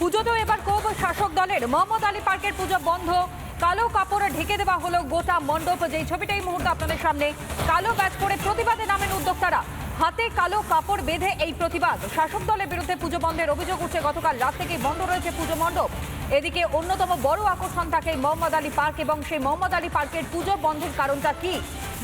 পুজোতেও এবার কোপ শাসক দলের। মোহাম্মদ আলী পার্কের পুজো বন্ধ। কালো কাপড়ে ঢেকে দেওয়া হলো গোটা মণ্ডপ। যেই ছবিটা এই মুহূর্তে আপনাদের সামনে, কালো ব্যাচ করে প্রতিবাদে নামেন উদ্যোক্তারা। হাতে কালো কাপড় বেঁধে এই প্রতিবাদ। শাসক দলের বিরুদ্ধে পুজো বন্ধের অভিযোগ উঠছে গতকাল রাত থেকেই বন্ধ রয়েছে পুজো মণ্ডপ। এদিকে অন্যতম বড় আকর্ষণ থাকে মোহাম্মদ আলী পার্ক এবং সেই মোহাম্মদ আলী পার্কের পুজো বন্ধের কারণটা কি?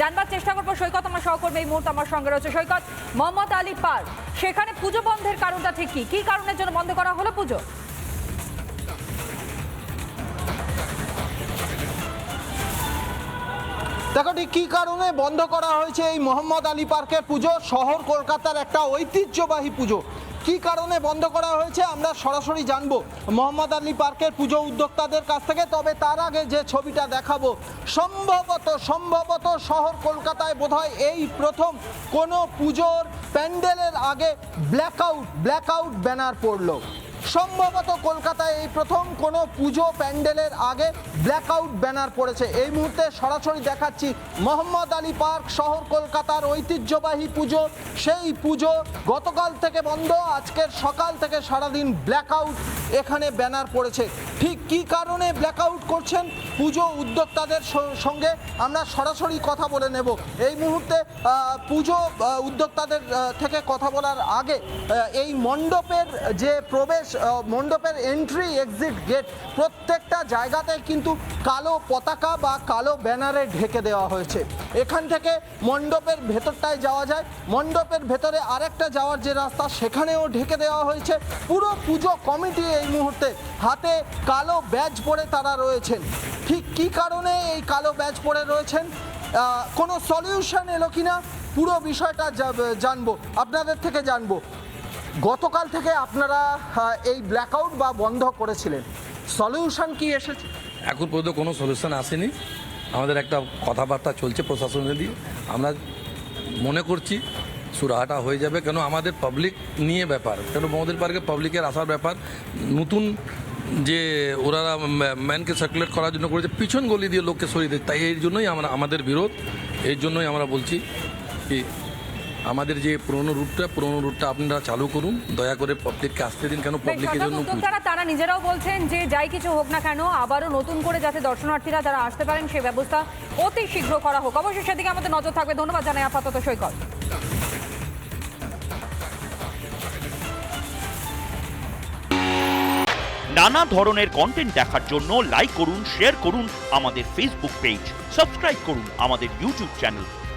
জানবার চেষ্টা করব সৈকত আমার সহকর্মী, এই মুহূর্তে আমার সঙ্গে রয়েছে সৈকত মোহাম্মদ আলী পার্ক। সেখানে পুজো বন্ধের কারণটা ঠিক কি? কি কারণের জন্য বন্ধ করা হলো পুজো? দেখো ঠিক কী কারণে বন্ধ করা হয়েছে এই মোহাম্মদ আলী পার্কের পুজো? শহর কলকাতার একটা ঐতিহ্যবাহী পুজো। কী কারণে বন্ধ করা হয়েছে? আমরা সরাসরি জানব। মোহাম্মদ আলী পার্কের পুজো উদ্যোক্তাদের কাছ থেকে, তবে তার আগে যে ছবিটা দেখাবো, সম্ভবত সম্ভবত শহর কলকাতায় বোধহয় এই প্রথম কোনো পুজোর প্যান্ডেলের আগে ব্ল্যাকআউট ব্ল্যাকআউট ব্যানার পড়ল। সম্ভবত কলকাতায় এই প্রথম কোনো পুজো প্যান্ডেলের আগে ব্ল্যাকআউট ব্যানার পড়েছে। এই মুহূর্তে সরাসরি দেখাচ্ছি মোহাম্মদ আলী পার্ক শহর কলকাতার ঐতিহ্যবাহী পুজো। সেই পুজো গতকাল থেকে বন্ধ, আজকের সকাল থেকে সারাদিন ব্ল্যাকআউট এখানে ব্যানার পড়েছে। ঠিক কী কারণে ব্ল্যাকআউট করছেন পুজো উদ্যোক্তাদের সঙ্গে আমরা সরাসরি কথা বলে নেব। এই মুহূর্তে পুজো উদ্যোক্তাদের থেকে কথা বলার আগে এই মণ্ডপের যে প্রবেশ মণ্ডপের এন্ট্রি এক্সিট গেট প্রত্যেকটা জায়গাতে কিন্তু কালো পতাকা বা কালো ব্যানারে ঢেকে দেওয়া হয়েছে। এখান থেকে মণ্ডপের ভেতরটায় যাওয়া যায়। মণ্ডপের ভেতরে আরেকটা যাওয়ার যে রাস্তা, সেখানেও ঢেকে দেওয়া হয়েছে। পুরো পুজো কমিটি এই মুহূর্তে হাতে কালো ব্যাজ পরে তারা রয়েছেন। ঠিক কী কারণে এই কালো ব্যাজ পরে রয়েছেন? কোনো সলিউশন এলো কিনা? পুরো বিষয়টা জানব। আপনাদের থেকে জানব। গতকাল থেকে আপনারা এই ব্ল্যাকআউট বা বন্ধ করেছিলেন। সলিউশন কি এসেছে? এখন পর্যন্ত কোনো সলিউশন আসেনি। আমাদের একটা কথাবার্তা চলছে প্রশাসনের দিয়ে আমরা মনে করছি সুরাহাটা হয়ে যাবে। কেন আমাদের পাবলিক নিয়ে ব্যাপার। কেন মমদির পার্কে পাবলিকের আসার ব্যাপার। নতুন যে ওরা ম্যানকে সার্কুলেট করার জন্য করেছে, পিছন গলি দিয়ে লোককে সরিয়ে দেয় তাই এর জন্যই আমরা, আমাদের বিরোধ। এর জন্যই আমরা বলছি কি আমাদের যে পুরনো রুটটা পুরনো রুটটা আপনারা চালু করুন। দয়া করে পাবলিককে আসতে দিন কেন পাবলিকের জন্য উদ্যোক্তারা তারা নিজেরাও বলছেন যে যাই কিছু হোক না কেন আবারও নতুন করে যাতে দর্শনার্থীরা যারা আসতে পারেন সে ব্যবস্থা অতি শীঘ্র করা হোক। অবশ্যই সেদিকে আমাদের নজর থাকবে। ধন্যবাদ জানাই আপাতত সৈকত। নানা ধরনের কন্টেন্ট দেখার জন্য লাইক করুন শেয়ার করুন আমাদের ফেসবুক পেজ সাবস্ক্রাইব করুন আমাদের ইউটিউব চ্যানেল